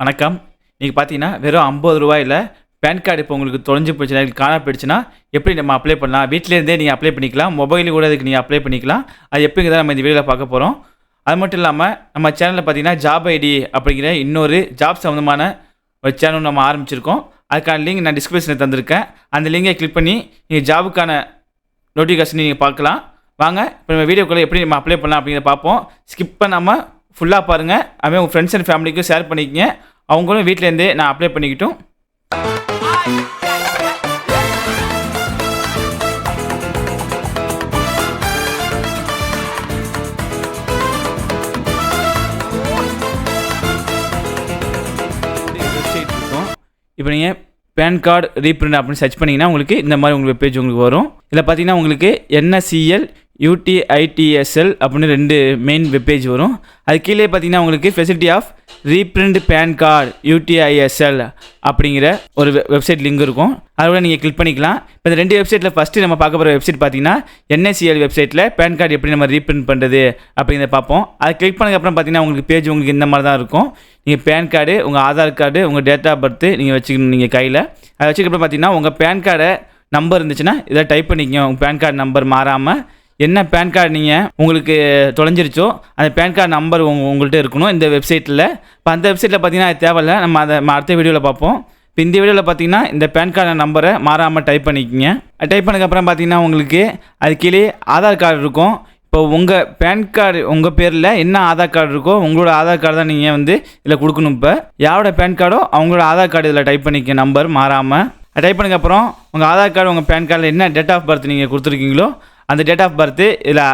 வணக்கம். நீங்கள் பார்த்தீங்கன்னா வெறும் ஐம்பது ரூபாயில் பேன் கார்டு இப்போ உங்களுக்கு தொலைஞ்சு போச்சுன்னா இல்லை காணா போயிடுச்சுன்னா எப்படி நம்ம அப்ளை பண்ணலாம்? வீட்டிலேருந்தே நீங்கள் அப்ளை பண்ணிக்கலாம். மொபைலில் கூட அதுக்கு நீங்கள் அப்ளை பண்ணிக்கலாம். அது எப்படிங்க தான் நம்ம இந்த வீடியோவில் பார்க்க போகிறோம் அது மட்டும் இல்லாமல் நம்ம சேனலில் பார்த்தீங்கன்னா ஜாப் ஐடி அப்படிங்கிற இன்னொரு ஜாப் சம்மந்தமான ஒரு சேனல் நம்ம ஆரம்பிச்சிருக்கோம். அதுக்கான லிங்க் நான் டிஸ்கிரிப்ஷனில் தந்திருக்கேன். அந்த லிங்கை கிளிக் பண்ணி நீங்கள் ஜாபுக்கான நோட்டிஃபிகேஷன் நீங்கள் பார்க்கலாம். வாங்க இப்போ நம்ம வீடியோக்குள்ளே எப்படி நம்ம அப்ளை பண்ணலாம் அப்படிங்கிறத பார்ப்போம். ஸ்கிப் பண்ணாமல் ஃபுல்லாக பாருங்கள் அதுமாதிரி உங்கள் ஃப்ரெண்ட்ஸ் அண்ட் ஃபேமிலிக்கும் ஷேர் பண்ணிக்கங்க. அவங்களும் வீட்டிலேருந்தே நான் அப்ளை பண்ணிக்கிட்டும். இப்போ நீங்கள் பேன் கார்டு ரீப்ரிண்ட் அப்படின்னு சர்ச் பண்ணிங்கன்னா உங்களுக்கு இந்த மாதிரி உங்களுக்கு பேஜ் உங்களுக்கு வரும். இதில் பார்த்தீங்கன்னா உங்களுக்கு என்எஸ்சிஎல் யூடிஐடிஎஸ்எல் அப்படின்னு ரெண்டு மெயின் வெப்பேஜ் வரும். அது கீழே பார்த்தீங்கன்னா உங்களுக்கு facility of reprint PAN card UTISL அப்படிங்கிற ஒரு வெப்சைட் லிங்க் இருக்கும். அதோட நீங்கள் கிளிக் பண்ணிக்கலாம். இப்போ இந்த ரெண்டு வெப்சைட்டில் ஃபஸ்ட்டு நம்ம பார்க்க போகிற வெப்சைட் பார்த்தீங்கன்னா என்எஸ்சிஎல் வெப்சைட்டில் பேன் கார்டு எப்படி நம்ம ரீப்ரிண்ட் பண்ணுறது அப்படிங்கிறத பார்ப்போம். அதை கிளிக் பண்ணதுக்கப்புறம் பார்த்தீங்கன்னா உங்களுக்கு பேஜ் உங்களுக்கு இந்த மாதிரி தான் இருக்கும். நீங்கள் பேன் கார்டு உங்கள் ஆதார் கார்டு உங்கள் டேட் ஆஃப் பர்த்து நீங்கள் வச்சுக்கணும் நீங்கள் கையில். அதை வச்சுக்கப்புறம் பார்த்தீங்கன்னா உங்கள் பேன் கார்டை நம்பர் இருந்துச்சுன்னா இதை டைப் பண்ணிக்கோங்க. உங்கள் பேன் கார்டு நம்பர் மாறாமல் என்ன பேன் கார்டு நீங்கள் உங்களுக்கு தொலைஞ்சிருச்சோ அந்த பேன் கார்டு நம்பர் உங்க உங்கள்கிட்ட இருக்கணும். இந்த வெப்சைட்டில் இப்போ அந்த வெப்சைட்டில் பார்த்தீங்கன்னா அது தேவையில்ல. நம்ம அதை அடுத்த வீடியோவில் பார்ப்போம் இப்போ இந்த வீடியோவில் பார்த்தீங்கன்னா இந்த பேன் கார்டு நம்பரை மாறாமல் டைப் பண்ணிக்கோங்க. டைப் பண்ணதுக்கப்புறம் பார்த்தீங்கன்னா உங்களுக்கு அது கீழே ஆதார் கார்டு இருக்கும். இப்போ உங்கள் பேன் கார்டு உங்கள் பேரில் என்ன ஆதார் கார்டு இருக்கோ உங்களோட ஆதார் கார்டு தான் நீங்கள் வந்து இதில் கொடுக்கணும் இப்போ. யாரோட பேன் கார்டோ அவங்களோட ஆதார் கார்டு இதில் டைப் பண்ணிக்க நம்பர் மாறாமல் டைப் பண்ணதுக்கப்புறம் உங்கள் ஆதார் கார்டு உங்கள் பேன் கார்டில் என்ன டேட் ஆஃப் பர்த் நீங்கள் கொடுத்துருக்கீங்களோ அந்த டேட் ஆஃப் பர்த்து இதில்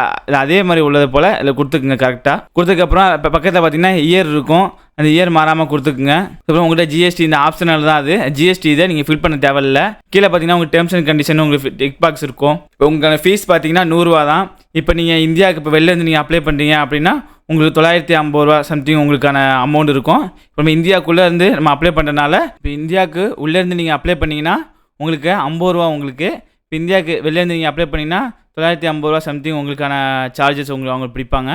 அதே மாதிரி உள்ளது போல் இதில் கொடுத்துக்குங்க கரெக்டாக கொடுத்ததுக்கப்புறம் இப்போ பக்கத்தில் பார்த்தீங்கன்னா இயர் இருக்கும். அந்த இயர் மாறாமல் கொடுத்துக்குங்க. அப்புறம் உங்கள்கிட்ட ஜிஎஸ்டி இந்த ஆப்ஷனல் தான் அது. ஜிஎஸ்டி இதை நீங்கள் ஃபில் பண்ண தேவையில்ல. கீழே பார்த்தீங்கன்னா உங்கள் டேர்ம்ஸ் அண்ட் கண்டிஷன் உங்களுக்கு டிக் பாக்ஸ் இருக்கும். இப்போ உங்கள் ஃபீஸ் பார்த்தீங்கன்னா நூறுரூவா தான். இப்போ நீங்கள் இந்தியாவுக்கு இப்போ வெளில இருந்து நீங்கள் அப்ளை பண்ணுறீங்க அப்படின்னா உங்களுக்கு தொள்ளாயிரத்தி ஐம்பது ரூபா சம்திங் உங்களுக்கான அமௌண்ட் இருக்கும். இப்போ நம்ம இந்தியாவுக்குள்ளே இருந்து நம்ம அப்ளை பண்ணுறதுனால இப்போ இந்தியாவுக்கு உள்ளேருந்து நீங்கள் அப்ளை பண்ணிங்கன்னா உங்களுக்கு ஐம்பது ரூபா உங்களுக்கு. இப்போ இந்தியாவுக்கு வெளிலேருந்து நீங்கள் அப்ளை பண்ணிங்கன்னா தொள்ளாயிரத்தி ஐம்பது ரூபா சம்திங் உங்களுக்கான சார்ஜஸ் உங்களுக்கு அவங்க பிடிப்பாங்க.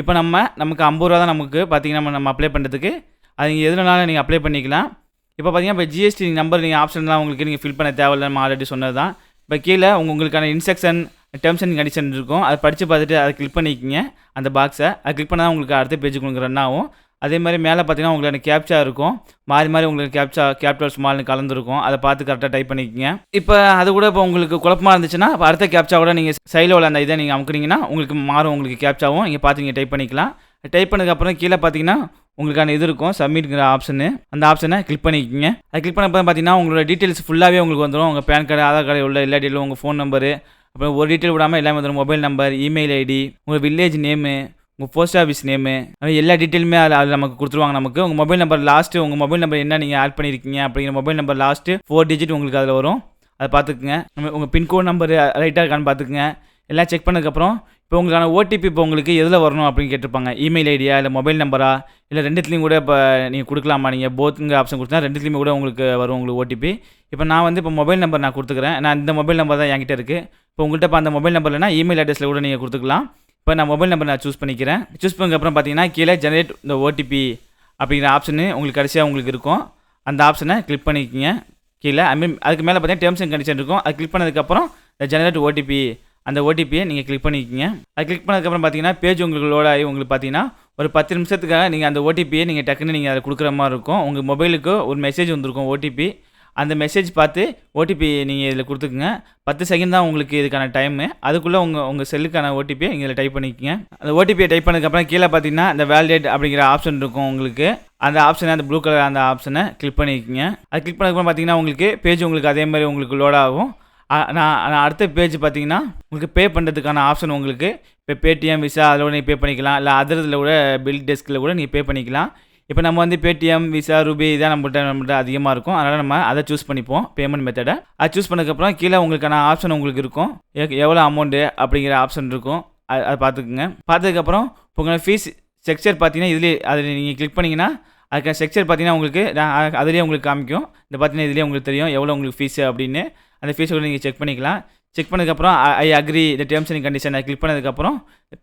இப்போ நம்ம நமக்கு ஐம்பது ரூபா தான் நமக்கு பார்த்தீங்கன்னா நம்ம நம்ம அப்ளை பண்ணுறதுக்கு அது நீங்கள் எதுனாலும் நீங்கள் அப்ளை பண்ணிக்கலாம். இப்போ பார்த்தீங்கன்னா இப்போ ஜிஎஸ்டி நம்பர் நீங்கள் ஆப்ஷன்லாம் உங்களுக்கு நீங்கள் ஃபில் பண்ண தேவையில்ல. நம்ம ஆல்ரெடி சொன்னது தான் இப்போ கீழே உங்கள் உங்களுக்கான இன்ஸ்ட்ரக்ஷன் டேர்ம்ஸ் அண்ட் கண்டிஷன் இருக்கும். அதை படித்து பார்த்துட்டு அதை கிளிக் பண்ணிக்கிங்க அந்த பாக்ஸை அதை கிளிக் பண்ணால் உங்களுக்கு அடுத்த பேஜுக்கு உங்களுக்கு ரன் ஆகும். அதே மாதிரி மேலே பார்த்தீங்கன்னா உங்களுக்கு கேப்ச்சா இருக்கும். மாறி மாறி உங்களுக்கு கேப்ச்சா கேபிட்டல் ஸ்மால்னு கலந்துருக்கும். அதை பார்த்து கரெக்டாக டைப் பண்ணிக்கோங்க. இப்போ அது கூட இப்போ உங்களுக்கு குழப்பமாக இருந்துச்சுன்னா இப்போ அடுத்த கேப்ச்சா கூட நீங்கள் சைடில் உள்ள அந்த இதை நீங்கள் அமுக்குனீங்கன்னா உங்களுக்கு மாறும் உங்களுக்கு கேப்ச்சாவும் நீங்கள் பார்த்து நீங்கள் டைப் பண்ணிக்கலாம். டைப் பண்ணதுக்கப்புறம் கீழே பார்த்தீங்கன்னா உங்களுக்கான இது இருக்கும். சப்மிட்ங்கிற ஆப்ஷனு அந்த ஆப்ஷனை கிளிக் பண்ணிக்கோங்க. அது கிளிக் பண்ண பார்த்தீங்கன்னா உங்களோட டீட்டெயில்ஸ் ஃபுல்லாகவே உங்களுக்கு வந்துடும் உங்கள் பேன் கார்டு ஆதார் கார்டு உள்ள எல்லா டீட்டெயிலும் உங்கள் ஃபோன் நம்பரு அப்புறம் ஒரு டீட்டெயில் விடாமல் எல்லாமே வந்துடும் மொபைல் நம்பர் இமெயில் ஐடி உங்கள் வில்லேஜ் நேமு உங்கள் போஸ்ட் ஆஃபீஸ் நேமு எல்லா டீட்டெயிலுமே அதில் அதில் நமக்கு கொடுத்துருவாங்க நமக்கு. உங்கள் மொபைல் நம்பர் லாஸ்ட்டு உங்கள் மொபைல் நம்பர் என்ன நீங்கள் ஆட் பண்ணியிருக்கீங்க அப்படிங்கிற mobile number last four digit உங்களுக்கு அதில் வரும். அதை பார்த்துக்குங்க. நம்ம உங்கள் பின்கோட் நம்பர் ரைட்டாக இருக்கான்னு பார்த்துக்குங்க. எல்லாம் செக் பண்ணதுக்கப்புறம் இப்போ உங்களுக்கான ஓடிபி இப்போ உங்களுக்கு எதில் வரணும் அப்படின்னு கேட்டிருப்பாங்க. இமெயில் ஐடியா இல்லை மொபைல் நம்பரா இல்லை ரெண்டுத்துலேயும் கூட இப்போ நீங்கள் கொடுக்கலாமா? நீங்கள் போத்துங்கிற ஆப்ஷன் கொடுத்தா ரெண்டுத்துலேயுமே கூட உங்களுக்கு வரும் உங்களுக்கு ஓடிபி இப்போ நான் வந்து இப்போ மொபைல் நம்பர் நான் கொடுத்துக்கிறேன். நான் இந்த மொபைல் நம்பர் தான் என்கிட்ட இருக்குது இப்போ உங்கள்கிட்ட இப்போ அந்த மொபைல் நம்பர்லனா இமெயில் அட்ரஸில் கூட நீங்கள் கொடுத்துக்கலாம். இப்போ நான் மொபைல் நம்பர் நான் சூஸ் பண்ணிக்கிறேன். சூஸ் பண்ணக்கப்புறம் பார்த்தீங்கன்னா கீழே ஜெனரேட் இந்த ஓடிபி அப்படிங்கிற ஆப்ஷனு உங்களுக்கு கடைசியாக உங்களுக்கு இருக்கும். அந்த ஆப்ஷனை கிளிக் பண்ணிக்கோங்க. கீழே ஐ மீன் அதுக்கு மேலே பார்த்தீங்கன்னா டேர்ம்ஸ் அண்ட் கண்டிஷன் இருக்கும். அது கிளிக் பண்ணதுக்கப்புறம் இந்த ஜெனரேட் ஓடிபி அந்த ஓடிபியை நீங்கள் கிளிக் பண்ணிக்கோங்க. அது கிளிக் பண்ணதுக்கப்புறம் பார்த்தீங்கன்னா பேஜ் உங்களுக்கு லோட் ஆகி உங்களுக்கு பார்த்தீங்கன்னா ஒரு பத்து நிமிஷத்துக்காக நீங்கள் அந்த ஓடிபியை நீங்கள் டக்குன்னு நீங்கள் அதை கொடுக்குற மாதிரி இருக்கும். உங்கள் மொபைலுக்கு ஒரு மெசேஜ் வந்திருக்கும் ஓடிபி அந்த மெசேஜ் பார்த்து ஓடிபி நீங்கள் இதில் கொடுத்துக்குங்க. பத்து செகண்ட் தான் உங்களுக்கு இதுக்கான டைமு அதுக்குள்ளே உங்கள் உங்கள் செல்லுக்கான ஓடிபியை இங்கே இதில் டைப் பண்ணிக்கோங்க. அந்த ஓடிபியை டைப் பண்ணதுக்கப்புறம் கீழே பார்த்தீங்கன்னா இந்த வேலிடேட் அப்படிங்கிற ஆப்ஷன் இருக்கும் உங்களுக்கு. அந்த ஆப்ஷனை அந்த ப்ளூ கலர் அந்த ஆப்ஷனை கிளிக் பண்ணிக்கோங்க. அது கிளிக் பண்ணதுக்கப்புறம் பார்த்தீங்கன்னா உங்களுக்கு பேஜ் உங்களுக்கு அதே மாதிரி உங்களுக்கு லோட் ஆகும். நான் அடுத்த பேஜ் பார்த்தீங்கன்னா உங்களுக்கு பே பண்ணுறதுக்கான ஆப்ஷன் உங்களுக்கு. இப்போ பேடிஎம் விசா அதில் கூட நீங்கள் பே பண்ணிக்கலாம். இல்லை அதரில் கூட பில் டெஸ்கில் கூட நீங்கள் பே பண்ணிக்கலாம். இப்போ நம்ம வந்து பேடிஎம் விசா ரூபி இதான் நம்மகிட்ட நம்மகிட்ட அதிகமாக இருக்கும் அதனால் நம்ம அதை சூஸ் பண்ணிப்போம் பேமெண்ட் மெத்தடை அதை சூஸ் பண்ணதுக்கப்புறம் கீழே உங்களுக்கான ஆப்ஷன் உங்களுக்கு இருக்கும். எவ்வளோ அமௌண்ட்டு அப்படிங்கிற ஆப்ஷன் இருக்கும். அது அதை பார்த்துக்குங்க. பார்த்ததுக்கப்புறம் உங்கள் ஃபீஸ் ஸ்ட்ரக்சர் பார்த்தீங்கன்னா இதுலேயே அதில் நீங்கள் கிளிக் பண்ணிங்கன்னா அதுக்கான ஸ்ட்ரக்சர் பார்த்தீங்கன்னா உங்களுக்கு நான் அதுலேயே உங்களுக்கு காமிக்கும். இந்த பார்த்தீங்கன்னா இதுலேயே உங்களுக்கு தெரியும் எவ்வளோ உங்களுக்கு ஃபீஸு அப்படின்னு. அந்த ஃபீஸை கூட நீங்கள் செக் பண்ணிக்கலாம். செக் பண்ணதுக்கப்புறம் ஐ அக்ரி இந்த டேர்ம்ஸ் அண்ட் கண்டிஷன் அதை கிளிக் பண்ணதுக்கப்புறம்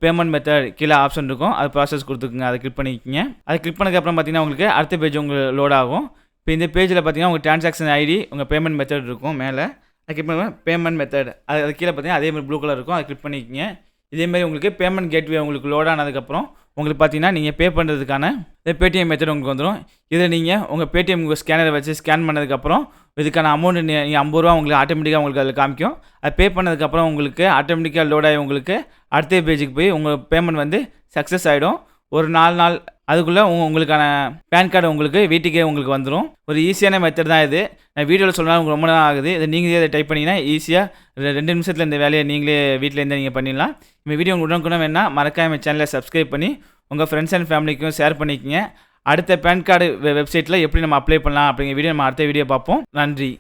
பேமெண்ட் மெத்தட் கீழே ஆப்ஷன் இருக்கும். அது ப்ராசஸ் கொடுத்துக்குங்க அதை கிளிக் பண்ணிக்கோங்க. அதை கிளிக் பண்ணதுக்கப்புறம் பார்த்தீங்கன்னா உங்களுக்கு அடுத்த பேஜ் உங்களுக்கு லோட் ஆகும். இப்போ இந்த பேஜில் பார்த்தீங்கன்னா உங்கள் ட்ரான்சாக்ஷன் ஐடி உங்கள் பேமெண்ட் மெத்தட் இருக்கும் மேலே. அது கிளிக் பேமெண்ட் மெத்தட் அது அது கீழே பார்த்தீங்கன்னா அதே மாதிரி ப்ளூ கலர் இருக்கும். அதை கிளிக் பண்ணிக்கோங்க. இதேமாதிரி உங்களுக்கு பேமெண்ட் கேட்வே உங்களுக்கு லோட் ஆனதுக்கப்புறம் உங்களுக்கு பார்த்தீங்கன்னா நீங்கள் பே பண்ணுறதுக்கான பேடிஎம் மெத்தட் உங்களுக்கு வந்துடும் இதில் நீங்கள் உங்கள் பேடிஎம் ஸ்கேனரை வச்சு ஸ்கேன் பண்ணதுக்கப்புறம் இதுக்கான அமௌண்ட் நீங்கள் ஐம்பது ரூபா உங்களுக்கு ஆட்டோமேட்டிக்காக உங்களுக்கு அதில் காமிக்கும். அது பே பண்ணதுக்கப்புறம் உங்களுக்கு ஆட்டோமேட்டிக்காக லோட் ஆகி உங்களுக்கு அடுத்த பேஜுக்கு போய் உங்கள் பேமெண்ட் வந்து சக்ஸஸ் ஆகிடும் ஒரு நாலு நாள் அதுக்குள்ளே உங்க உங்களுக்கான பேன் கார்டு உங்களுக்கு வீட்டுக்கே உங்களுக்கு வந்துடும் ஒரு ஈஸியான மெத்தட் தான் இது. நான் வீடியோவில் சொல்லலாம் உங்களுக்கு ரொம்ப நேரம் ஆகுது. இதை நீங்களே இதை டைப் பண்ணிங்கன்னா ஈஸியாக ரெண்டு நிமிஷத்தில் இந்த வேலையை நீங்களே வீட்டிலேருந்து நீங்கள் பண்ணிடலாம். இந்த வீடியோ உங்களுக்கு உடனுக்குடன் வேணால் மறக்காம சேனலை சப்ஸ்கிரைப் பண்ணி உங்கள் ஃப்ரெண்ட்ஸ் அண்ட் ஃபேமிலிக்கும் ஷேர் பண்ணிக்கங்க. அடுத்த பேன் கார்டு வெப்சைட்டில் எப்படி நம்ம அப்ளை பண்ணலாம் அப்படிங்கிற வீடியோ நம்ம அடுத்த வீடியோ பார்ப்போம். நன்றி.